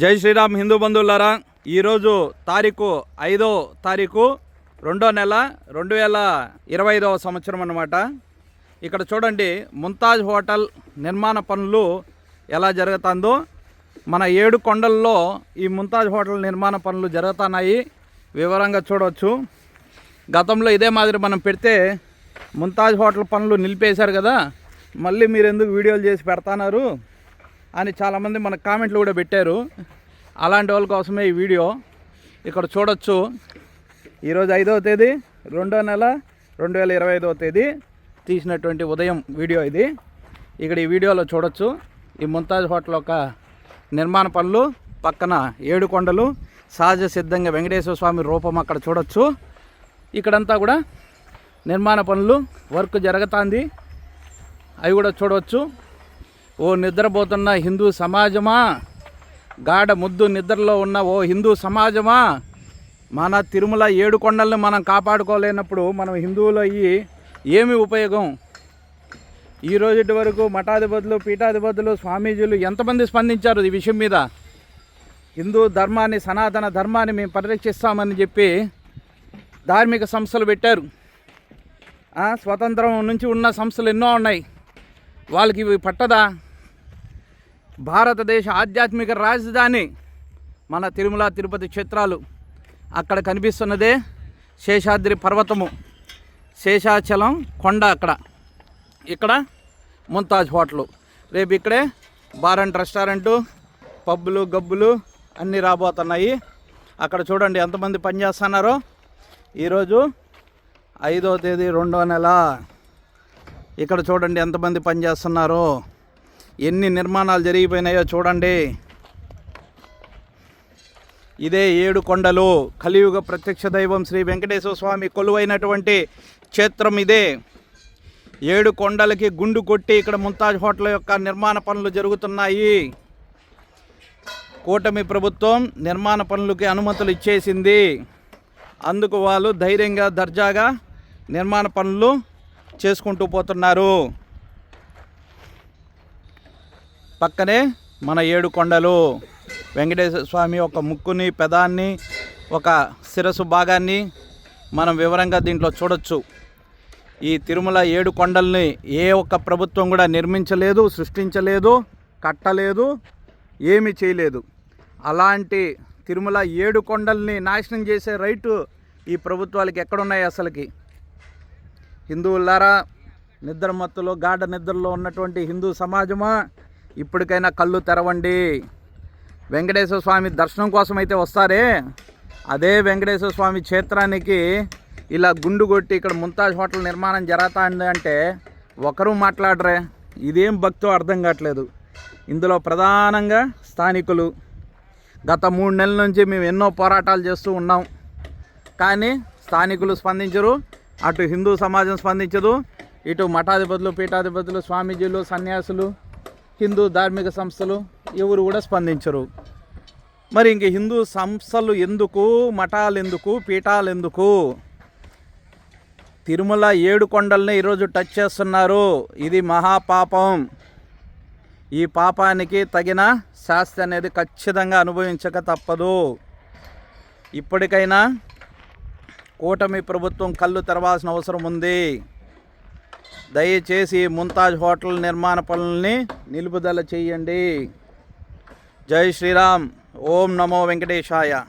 జై శ్రీరామ్ హిందూ బంధువులారా ఈరోజు తారీఖు ఐదో తారీఖు రెండో నెల రెండు వేల ఇరవై ఐదవ సంవత్సరం అన్నమాట. ఇక్కడ చూడండి ముంతాజ్ హోటల్ నిర్మాణ పనులు ఎలా జరుగుతుందో. మన ఏడు కొండల్లో ఈ ముంతాజ్ హోటల్ నిర్మాణ పనులు జరుగుతున్నాయి. వివరంగా చూడవచ్చు గతంలో ఇదే మాదిరి మనం పెడితే ముంతాజ్ హోటల్ పనులు నిలిపేశారు కదా. మళ్ళీ మీరు ఎందుకు వీడియోలు చేసి పెడతాన్నారు అని చాలామంది మన కామెంట్లు కూడా పెట్టారు. అలాంటి వాళ్ళ కోసమే ఈ వీడియో. ఇక్కడ చూడొచ్చు. ఈరోజు ఐదవ తేదీ రెండో నెల రెండు వేల ఇరవై ఐదవ తేదీ తీసినటువంటి ఉదయం వీడియో ఇది. ఇక్కడ ఈ వీడియోలో చూడొచ్చు. ఈ ముంతాజ్ హోటల్ యొక్క నిర్మాణ పనులు పక్కన ఏడు కొండలు సహజ సిద్ధంగా వెంకటేశ్వర స్వామి రూపం అక్కడ చూడొచ్చు. ఇక్కడంతా కూడా నిర్మాణ పనులు వర్క్ జరుగుతుంది. అవి కూడా చూడవచ్చు ఓ నిద్రపోతున్న హిందూ సమాజమా? గాఢ ముద్దు నిద్రలో ఉన్న ఓ హిందూ సమాజమా? మన తిరుమల ఏడు కొండల్ని మనం కాపాడుకోలేనప్పుడు మనం హిందువులు అయ్యి ఏమి ఉపయోగం? ఈ రోజుటి వరకు మఠాధిపతులు పీఠాధిపతులు స్వామీజీలు ఎంతమంది స్పందించారు ఈ విషయం మీద? హిందూ ధర్మాన్ని సనాతన ధర్మాన్ని మేము పరిరక్షిస్తామని చెప్పి ధార్మిక సంస్థలు పెట్టారు. స్వతంత్రం నుంచి ఉన్న సంస్థలు ఎన్నో ఉన్నాయి. వాళ్ళకి ఇవి పట్టదా? భారతదేశ ఆధ్యాత్మిక రాజధాని మన తిరుమల తిరుపతి క్షేత్రాలు. అక్కడ కనిపిస్తున్నదే శేషాద్రి పర్వతము. శేషాచలం కొండ అక్కడ. ఇక్కడ ముంతాజ్ హోటలు. రేపు ఇక్కడే బార్ అండ్ రెస్టారెంటు పబ్బులు గబ్బులు అన్నీ రాబోతున్నాయి. అక్కడ చూడండి ఎంతమంది పనిచేస్తున్నారో ఈరోజు ఐదో తేదీ రెండో నెల. ఇక్కడ చూడండి ఎంతమంది పనిచేస్తున్నారో ఎన్ని నిర్మాణాలు జరిగిపోయినాయో చూడండి. ఇదే ఏడు కొండలు. కలియుగ ప్రత్యక్ష దైవం శ్రీ వెంకటేశ్వర స్వామి కొలువైనటువంటి క్షేత్రం ఇదే. ఏడు కొండలకి గుండు కొట్టి ఇక్కడ ముంతాజ్ హోటల్ యొక్క నిర్మాణ పనులు జరుగుతున్నాయి. కూటమి ప్రభుత్వం నిర్మాణ పనులకి అనుమతులు ఇచ్చేసింది. అందుకు వాళ్ళు ధైర్యంగా దర్జాగా నిర్మాణ పనులు చేసుకుంటూ పోతున్నారు. పక్కనే మన ఏడు కొండలు. వెంకటేశ్వర స్వామి ఒక ముక్కుని పెదాన్ని ఒక శిరస్సు భాగాన్ని మనం వివరంగా దీంట్లో చూడొచ్చు. ఈ తిరుమల ఏడు కొండల్ని ఏ ఒక్క ప్రభుత్వం కూడా నిర్మించలేదు సృష్టించలేదు కట్టలేదు ఏమీ చేయలేదు. అలాంటి తిరుమల ఏడు కొండల్ని నాశనం చేసే రైటు ఈ ప్రభుత్వాలకి ఎక్కడున్నాయి అసలుకి? హిందువులారా నిద్ర మత్తులో గాఢ నిద్రలో ఉన్నటువంటి హిందూ సమాజమా? ఇప్పటికైనా కళ్ళు తెరవండి. వెంకటేశ్వర స్వామి దర్శనం కోసం అయితే వస్తారే? అదే వెంకటేశ్వర స్వామి క్షేత్రానికి ఇలా గుండు కొట్టి ఇక్కడ ముంతాజ్ హోటల్ నిర్మాణం జరుగుతుంది అంటే ఒకరు మాట్లాడరే. ఇదేం భక్తో అర్థం కావట్లేదు. ఇందులో ప్రధానంగా స్థానికులు. గత మూడు నెలల నుంచి మేము ఎన్నో పోరాటాలు చేస్తూ ఉన్నాం. కానీ స్థానికులు స్పందించరు అటు హిందూ సమాజం స్పందించదు ఇటు మఠాధిపతులు పీఠాధిపతులు స్వామీజీలు సన్యాసులు హిందూ ధార్మిక సంస్థలు ఎవరు కూడా స్పందించరు. మరి ఇంక హిందూ సంస్థలు ఎందుకు మఠాలు ఎందుకు పీఠాలు ఎందుకు? తిరుమల ఏడు కొండల్ని ఈరోజు టచ్ చేస్తున్నారు. ఇది మహాపాపం. ఈ పాపానికి తగిన శాస్తి అనేది ఖచ్చితంగా అనుభవించక తప్పదు. ఇప్పటికైనా కూటమి ప్రభుత్వం కళ్ళు తెరవాల్సిన అవసరం ఉంది. దయచేసి ముంతాజ్ హోటల్ నిర్మాణ పనుల్ని నిలుపుదల చేయండి. జై శ్రీరామ్. ఓం నమో వెంకటేశాయ.